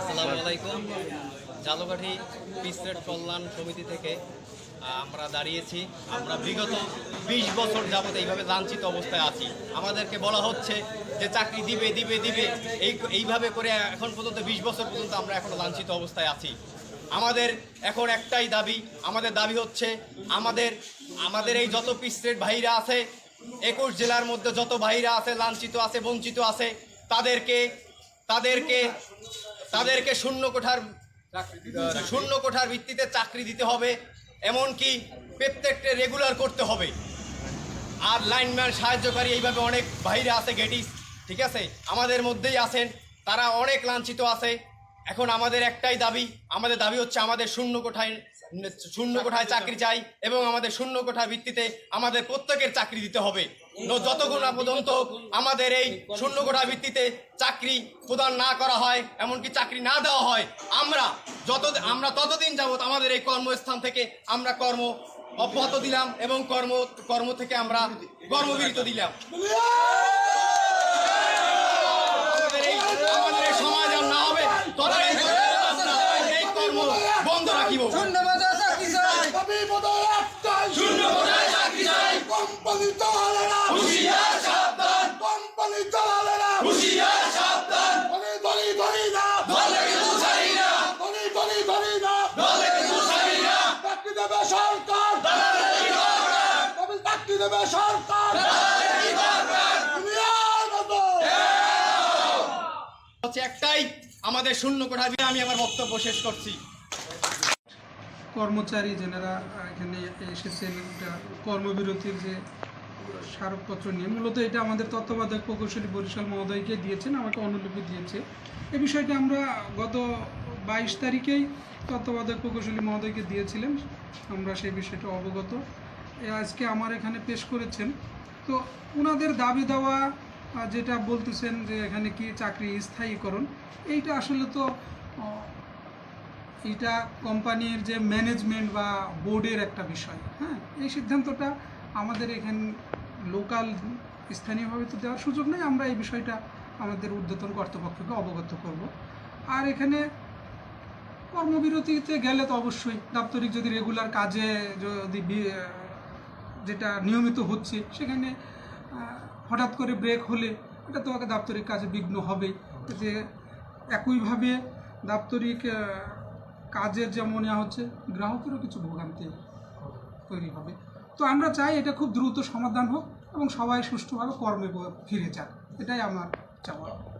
আসসালামু আলাইকুম। জালকাঠি পিসরেট কল্যাণ সমিতি থেকে আমরা দাঁড়িয়েছি। আমরা বিগত বিশ বছর যাবত এইভাবে লাঞ্ছিত অবস্থায় আছি। আমাদেরকে বলা হচ্ছে যে চাকরি দিবে দিবে দিবে। এই, এইভাবে করে এখন পর্যন্ত বিশ বছর পর্যন্ত আমরা এখন লাঞ্ছিত অবস্থায় আছি। আমাদের এখন একটাই দাবি, আমাদের দাবি হচ্ছে আমাদের আমাদের এই যত পিসরেট ভাইরা আছে, একুশ জেলার মধ্যে যত ভাইরা আছে, লাঞ্ছিত আছে, বঞ্চিত আছে, তাদেরকে তাদেরকে তাদেরকে শূন্য কোঠার শূন্য কোঠার ভিত্তিতে চাকরি দিতে হবে, এমনকি প্রত্যেকটা রেগুলার করতে হবে। আর লাইনম্যান সাহায্যকারী এইভাবে অনেক বাইরে আছে গেটিস ঠিক আছে? আমাদের মধ্যেই আছেন, তারা অনেক লাঞ্ছিত আছে। এখন আমাদের একটাই দাবি, আমাদের দাবি হচ্ছে আমাদের শূন্য কোঠায় শূন্য কোঠায় চাকরি চাই এবং আমাদের শূন্য কোঠার ভিত্তিতে আমাদের প্রত্যেকের চাকরি দিতে হবে। যতক্ষণ না পর্যন্ত আমাদের এই শূন্য কোঠার ভিত্তিতে চাকরি প্রদান না করা হয়, এমনকি চাকরি না দেওয়া হয়। আমরা যত আমরা ততদিন যাবত আমাদের এই কর্মস্থান থেকে আমরা কর্ম অব্যাহত দিলাম এবং কর্ম কর্ম থেকে আমরা কর্মবিরত দিলাম। আমাদের সমাজ না হবে, ততদিন এই কর্ম বন্ধ রাখিব কবি বোধহয় একটাই শূন্য কোথায় চাকরি চাই কোম্পানি চালালে না হুশিয়ার সাবধান। কোম্পানি চালালে না হুশিয়ার সাবধান। ধরি ধরি ধরি না। ধরে কিন্তু ছাড়ি না। ধরি ধরি ধরি না। ধরে কিন্তু ছাড়ি না। চাকরি দেবে সরকার। কবি চাকরি দেবে সরকার। দুনিয়ার মতো। হচ্ছে একটাই আমাদের শূন্য কোঠা দিয়ে আমি আমার বক্তব্য শেষ করছি। কর্মচারী যেনারা এখানে এসেছেন কর্মবিরতির যে স্মারকপত্র নিয়ে, মূলত এটা আমাদের তত্ত্বাবধায়ক প্রকৌশলী বরিশাল মহোদয়কে দিয়েছেন, আমাকে অনুলিপি দিয়েছে। এ বিষয়টা আমরা গত বাইশ তারিখেই তত্ত্বাবধায়ক প্রকৌশলী মহোদয়কে দিয়েছিলেন, আমরা সেই বিষয়টা অবগত। আজকে আমার এখানে পেশ করেছেন। তো ওনাদের দাবি দেওয়া যেটা বলতেছেন যে এখানে কি চাকরি স্থায়ীকরণ, এইটা আসলে তো এটা কোম্পানির যে ম্যানেজমেন্ট বা বোর্ডের একটা বিষয়। হ্যাঁ এই সিদ্ধান্তটা আমাদের এখান লোকাল স্থানীয়ভাবে তো দেওয়ার সুযোগ নেই, আমরা এই বিষয়টা আমাদের ঊর্ধ্বতন কর্তৃপক্ষকে অবগত করব। আর এখানে কর্মবিরতিতে গেলে তো অবশ্যই, দাপ্তরিক যদি রেগুলার কাজে যদি যেটা নিয়মিত হচ্ছে, সেখানে হঠাৎ করে ব্রেক হলে এটা তোমাকে দাপ্তরিক কাজে বিঘ্ন হবেই। যে একইভাবে দাপ্তরিক কাজের যেমন হচ্ছে, গ্রাহকেরও কিছু ভোগান্তি তৈরি হবে। তো আমরা চাই এটা খুব দ্রুত সমাধান হোক এবং সবাই সুষ্ঠুভাবে কর্মে ফিরে যাক। এটাই আমার চাওয়া।